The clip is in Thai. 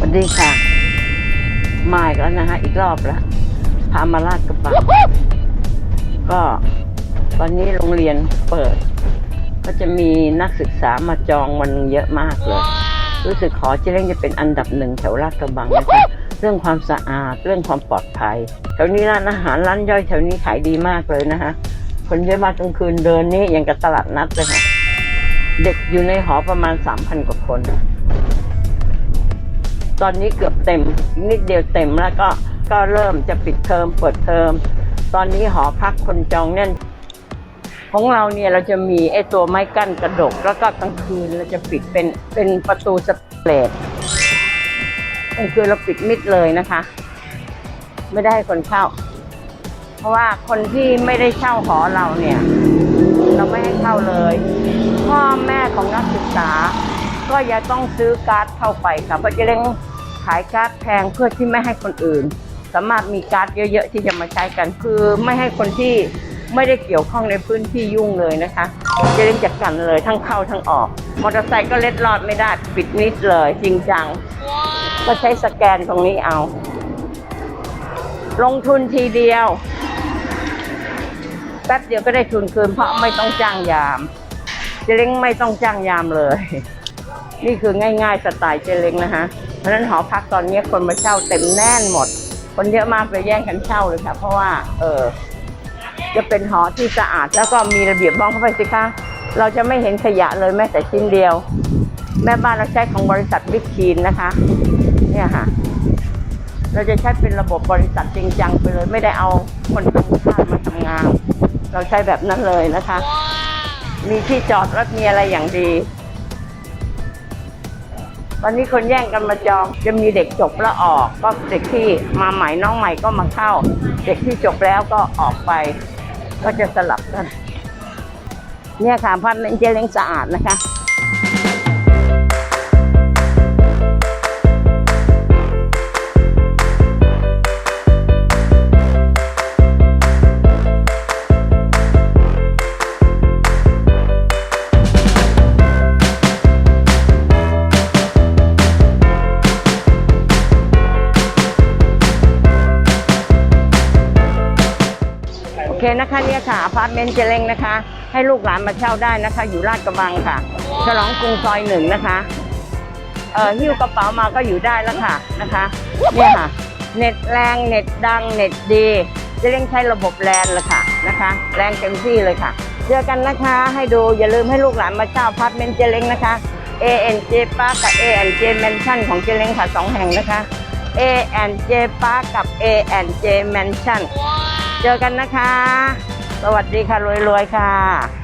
วัสดีค่ะ มาอีกแล้วนะคะอีกรอบแล้วพามาลาดกระบังก็ตอนนี้โรงเรียนเปิด ก็จะมีนักศึกษามาจองวันเยอะมากเลย รู้สึกขอเจเล้งจะเป็นอันดับหนึ่งแถวลาดกระบังนะคะเรื่องความสะอาดเรื่องความปลอดภัย แถวนี้ร้านอาหารร้านย่อยแถวนี้ขายดีมากเลยนะคะคนเยอะมากกลางคืนเดินนี่อย่างกับตลาดนัดเลยค่ะ เด็กอยู่ในหอประมาณสามพันกว่าคน ตอนนี้เกือบเต็มนิดเดียวเต็มแล้วก็ก็เริ่มจะปิดเทอมเปิดเทอม ตอนนี้หอพักคนจองแน่น ของเราเนี่ยเราจะมีไอ้ตัวไม้กั้นกระดก แล้วก็กลางคืนเราจะปิดเป็นเป็นประตูสเปรดกลางคืนเราปิดมิดเลยนะคะ ไม่ได้ให้คนเข้า เพราะว่าคนที่ไม่ได้เช่าหอเราเนี่ย เราไม่ให้เข้าเลย พ่อแม่ของนักศึกษา ก็ย่าต้องซื้อการ์ดเข้าไปค่ะเพราะจะเล่งายการ์ดแพงเพื่อที่ไม่ให้คนอื่น สามารถมีการ์ดเยอะ ๆ ที่จะมาใช้กัน คือไม่ให้คนที่ไม่ได้เกี่ยวข้องในพื้นที่ยุ่งเลยนะคะเจะเล่นจัดการเลยทั้งเข้าทั้งออก มอเตอร์ไซค์ก็เล็ดรอดไม่ได้ปิดนิดเลยจริงจัง ก็ใช้สแกนตรงนี้เอา ลงทุนทีเดียว แป๊บเดียวก็ได้ทุนคืนเพราะไม่ต้องจ้างยาม เจเล้งไม่ต้องจ้างยามเลย นี่คือง่าย ๆ สไตล์เจเล้งนะคะเพ ราะฉะนั้นหอพักตอนนี้คนมาเช่าเต็มแน่นหมด คนเยอะมากไปแย่งกันเช่าเลยค่ะ เพราะว่าเออจะเป็นหอที่สะอาดแล้วก็มีระเบียบบ้องเข้าไปสิคะเราจะไม่เห็นขยะเลยแม้แต่ชิ้นเดียว แม่บ้านเราใช้ของบริษัทบิ๊กคีนนะคะ เนี่ยค่ะ เราจะใช้เป็นระบบบริษัทจริงจังไปเลย ไม่ได้เอาคนต่างชาติมาทำงาน เราใช้แบบนั้นเลยนะคะ มีที่จอดรถมีอะไรอย่างดี ตอนนี้คนแย่งกันมาจอง จะมีเด็กจบแล้วออก ก็เด็กที่มาใหม่น้องใหม่ก็มาเข้า เด็กที่จบแล้วก็ออกไป ก็จะสลับกัน เนี่ยค่ะพัดเล้งเจเล้งสะอาดนะคะ เคนะคะเนี่ยค่ะอพาร์ตเมนต์เจเล้งนะคะ ให้ลูกหลานมาเช่าได้นะคะ อยู่ลาดกระบังค่ะ ฉลองกรุงซอยหนึ่งนะคะ เอ่อหิ้วกระเป๋ามาก็อยู่ได้แล้วค่ะนะคะเนี่ยค่ะ เน็ตแรงเน็ตดังเน็ตดีเจเล้งใช้ระบบแลนเลยค่ะนะคะ แรงเต็มที่เลยค่ะเจอกันนะคะ ให้ดูอย่าลืมให้ลูกหลานมาเช่าอพาร์ตเมนต์เจเล้งนะคะ ANJ Park กับ ANJ Mansion ของเจเล้งค่ะสองแห่งนะคะ ANJ Park กับ ANJ Mansion เจอกันนะคะ สวัสดีค่ะรวยๆค่ะ